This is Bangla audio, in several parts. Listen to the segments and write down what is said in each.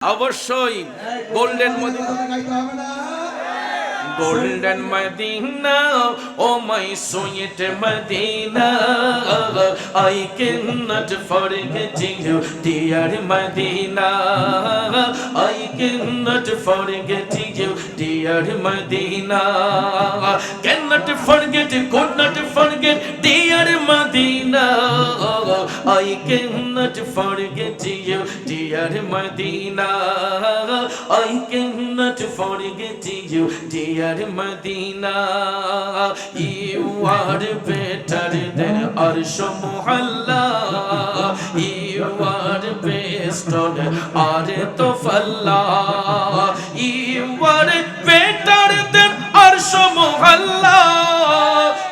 অবশ্যই। Golden golden Medina oh my sweet Medina. I can not forget you dear Medina I can not dear Medina. Cannot forget, could not forget, dear Medina. I cannot forget you, dear Medina. I cannot forget you, dear Medina. You are better than Arsh Muhalla. You are best on Earth. You Muhalla.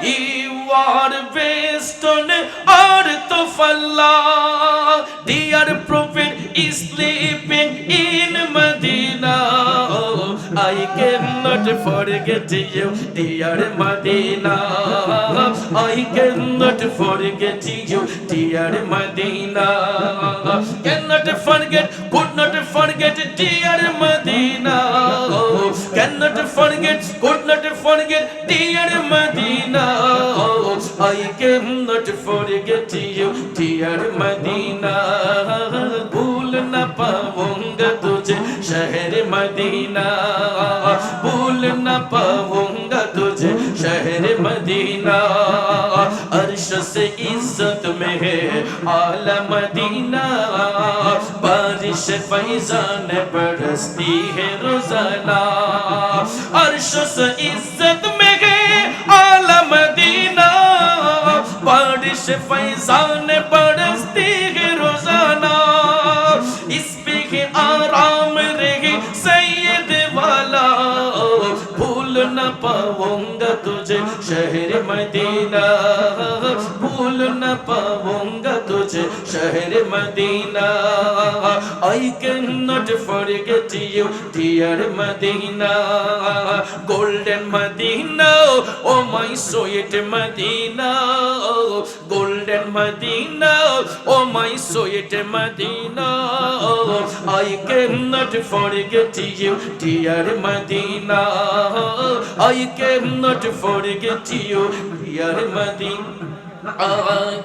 You are best on earth of Allah. Dear Prophet is sleeping in Medina. I cannot forget you, dear Medina. I cannot forget you, dear Medina. Cannot forget, could not forget, dear Medina. Cannot forget, could not forget, dear Medina. I cannot forget you, dear Medina. भूल न पाऊंगा तुझे शहर मदीना भूल न पाऊंगा तुझे शहर मदीना अर्श इज़्ज़त में है, आला मदीना। बारिश फैजान बरसती है रोज़ाना। अर्श इज़्ज़त में है, आला मदीना। बारिश फैजान बरसती है रोज़ाना। इस पे है आराम रहे सैयद वाला। भूल न पाऊँगा शहर मदीना भूल न पाऊंगा तुझे शहर Medina I cannot forget you dear Medina golden Medina oh my sweet Medina golden Medina oh my sweet Medina I cannot forget you dear Medina I cannot forget you dear Medina Ah,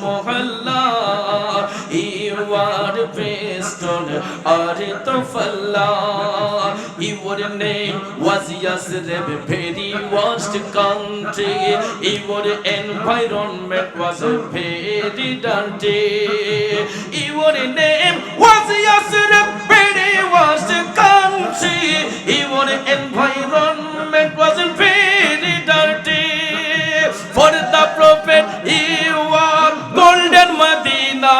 Mohalla. You are best on earth of Allah. Your name was Yasreb, very vast country. Your environment was very dirty. Your name was Yasreb, very vast country. Your environment was very prophet, you are golden Medina.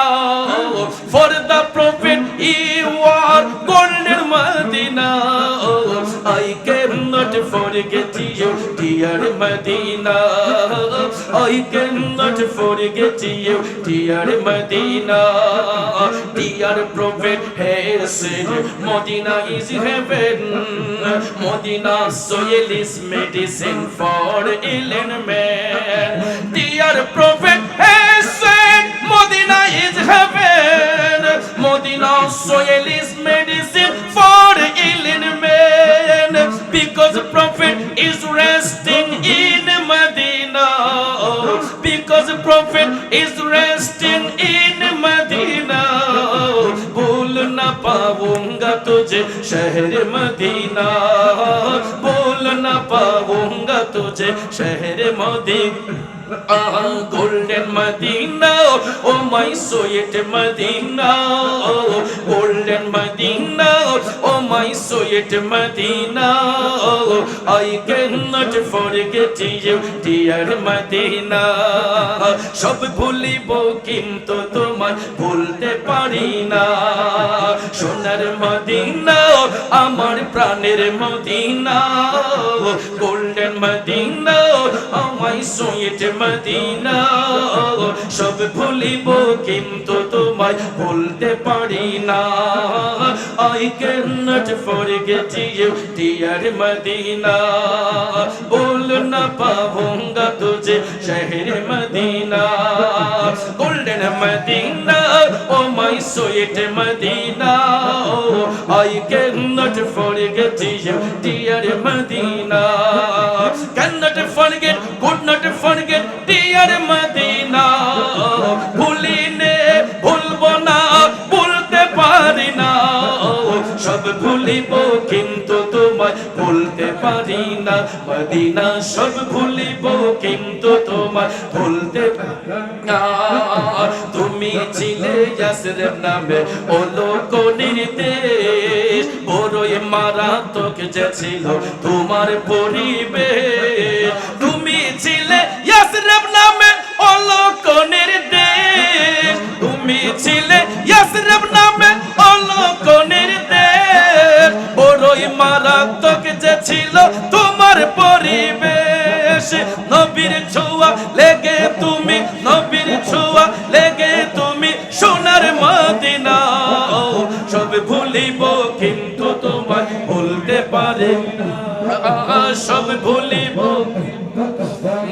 For the prophet, you are golden Medina. I cannot forget you, dear Medina. I cannot forget you, dear Medina. Dear prophet has said, Medina is heaven. Medina soil is medicine for ill man. Dear prophet has said, Medina is heaven. Medina soil is prophet is resting in Medina. Because prophet is resting in Medina. भूल न पाऊंगा तुझे शहर मदीना भूल न पाऊंगा तुझे शहर Medina Ah, golden Medina, oh my sweet Medina, oh golden Medina, oh my sweet Medina, oh I cannot forget you, dear Medina. সব ভুলিব কিন্তু তোমার ভুলতে পারি না সোনার মদিনা আমার প্রাণের মদিনা গোল্ডেন সুইট মদিনা আমায় সুইট মদিনা সব ভুলিব কিন্তু তোমায় ভুলতে পারি না। I can not forget you dear Medina বল না পাবুঙ্গা তুঝে শহর Medina golden Medina oh my sweet Medina I cannot forget you, dear Medina. Cannot forget, could not forget dear Medina ভুলিনে ভুলবো না, ভুলতে পারি না। সব ভুলিব কিন্তু তোমায় ভুলতে পারি না। মদিনা সব ভুলিব কিন্তু তোমায় ভুলতে না। তুমি ছিলে ইয়াসরেব নামে ও লোক নির্দেশ বড়ই মারাত্মক যে ছিল তোমার পরিবেশ তুমি ছিলে ইয়াসরেব নামে ও লোক নির্দেশ তুমি ছিলে ইয়াসরেব নামে ও লোক নির্দেশ বড়ই মারাত্মক যে ছিল তোমার পরিবেশ। নবীর ছোঁয়া লেগে তুমি, নবীর ছোঁয়া লেগে তুমি সোনার মদিনা সব ভুলিব কিন্তু ভুলতে পারে। সব ভুলিব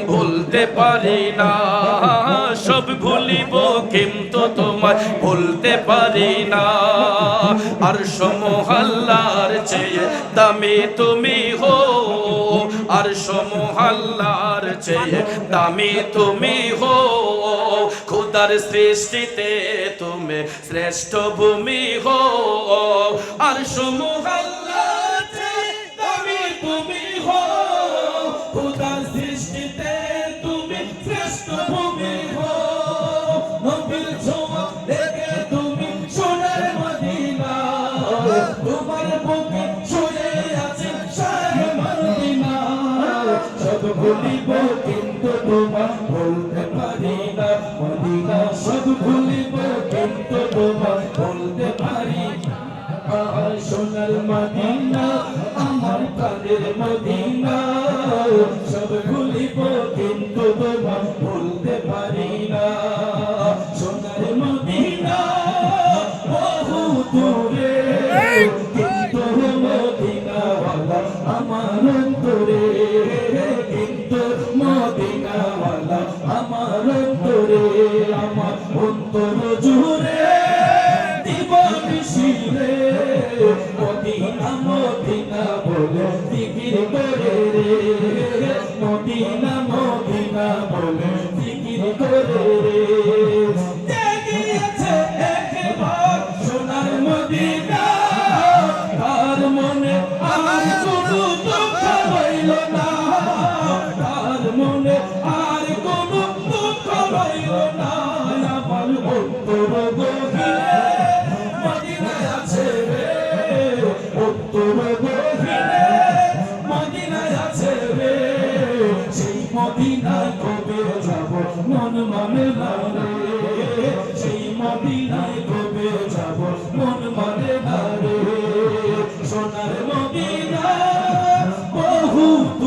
ভুলতে পারি না, সব ভুলিব, কিন্তু তোমার পারি না আর সমহাল্লার চেয়ে দামি তুমি হো, আর সমহাল্লার চেয়ে দামি তুমি হো খুদার সৃষ্টিতে তুমি শ্রেষ্ঠ ভূমি হো, আর সমহাল্লার ভুলিব কিন্তু তোমার বলতে পারি না। মদিনা সব ভুলিব, কিন্তু তোমার বলতে পারি সোনার মদিনা আমার প্রাণের মদিনা। মদিনাওয়ালা আমার অন্তরে, আমার অন্তর জুড়ে দিব দিবানিশিরে মদিনা মদিনা বলে জিকির করে রে। মদিনা মদিনা বলে জিকির করে রে। জেগেছে একবার সোনার মদিনা? তার মনে আর কোনো দুঃখ হইল না। তার মনে আর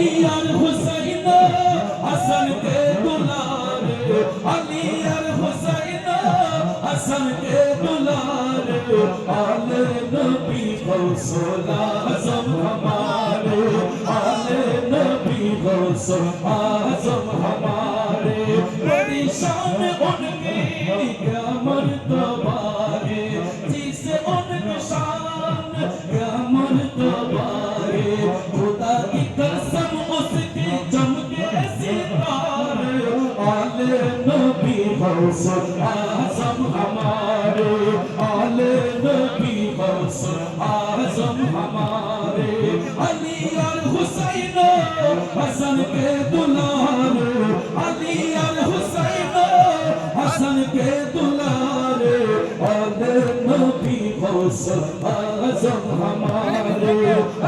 अली और हुसैन हसन के दुलारे अली और हुसैन हसन के दुलारे आले नबी गौसला सब हमारे आले नबी गौसल आजम हमारे हसन के दुलारे अली अल हुसैन हसन के दुलारे आले नबी गौस आजम हमारे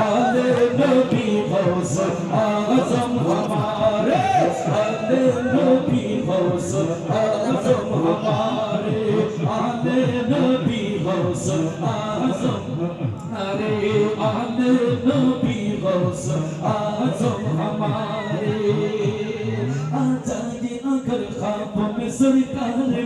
आले नबी गौस आजम हमारे आले नबी गौस आजम हमारे आले नबी गौस आजम अरे आले नबी गौस आजम हमारे आ जाइए अगर ख्वाबों में सरकार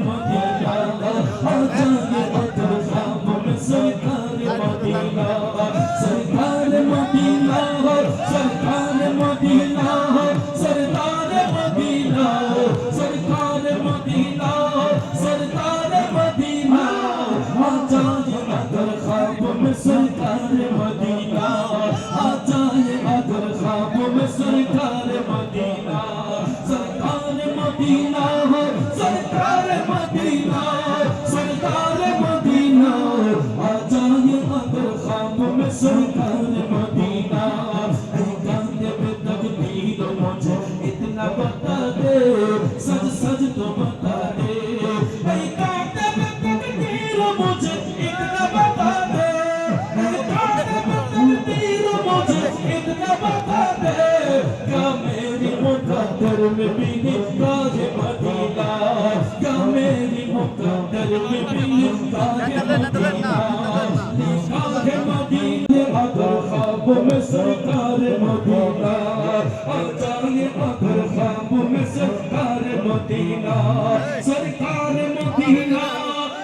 मदीना सरकार मदीना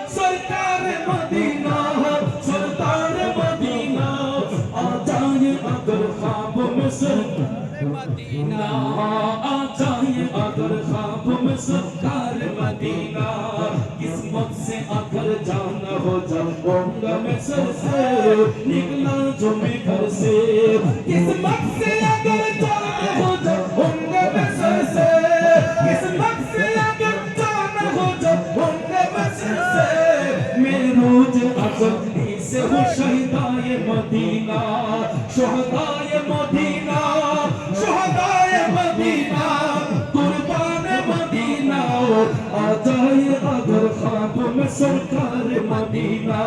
सरकार मदीना सरदार मदीना आ जाइए अगर ख्वाबों में सरकार मदीना। आ जाइए अगर ख्वाबों में सरकार मदीना किस्मत से अगर जाना हो जाऊँगा मैं सर से निकला जो मैं घर से। किस्मत سے ہو شہدائے مدینہ شہدائے مدینہ شہدائے مدینہ قربان مدینہ آ جائے اگر خواب میں سرکار مدینہ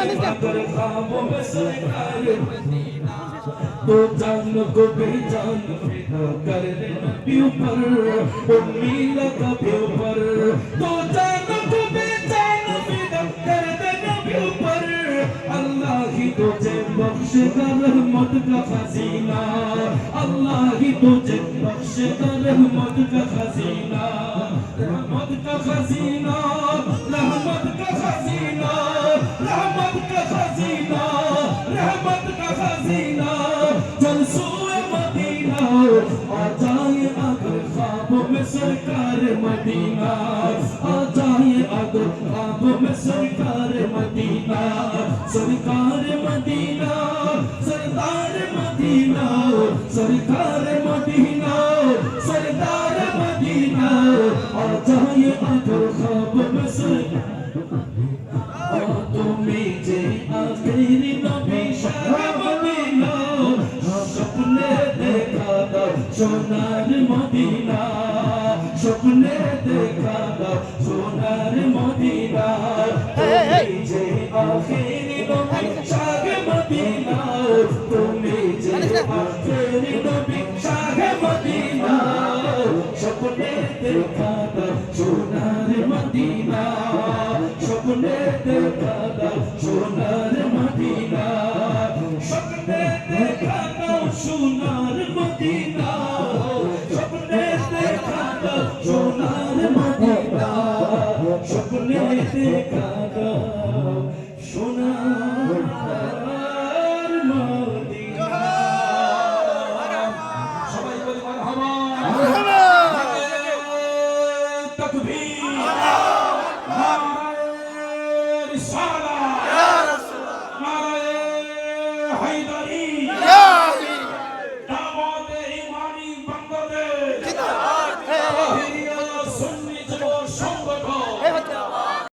जाए अगर ख्वाब में सरकार मदीना तो जान को बेजान फिदा कर दे नबी ऊपर उम्मी लगा भी ऊपर तो जान को बेजान फिदा कर दे नबी ऊपर अल्लाह ही तुझे बख्शेगा रहमत का खजीना अल्लाह ही तुझे बख्शेगा रहमत का खजीना रहमत का खजीना का खजीना चल सोए मदीना आ जाए अगर ख्वाबों में सरकार मदीना आ जाए अगर ख्वाबों में सरकार मदीना सरकार मदीना सरदार मदीना सरकार मदीना মদিনা যে আখেরি নবী শাহ মদিনা স্বপ্নে দেখা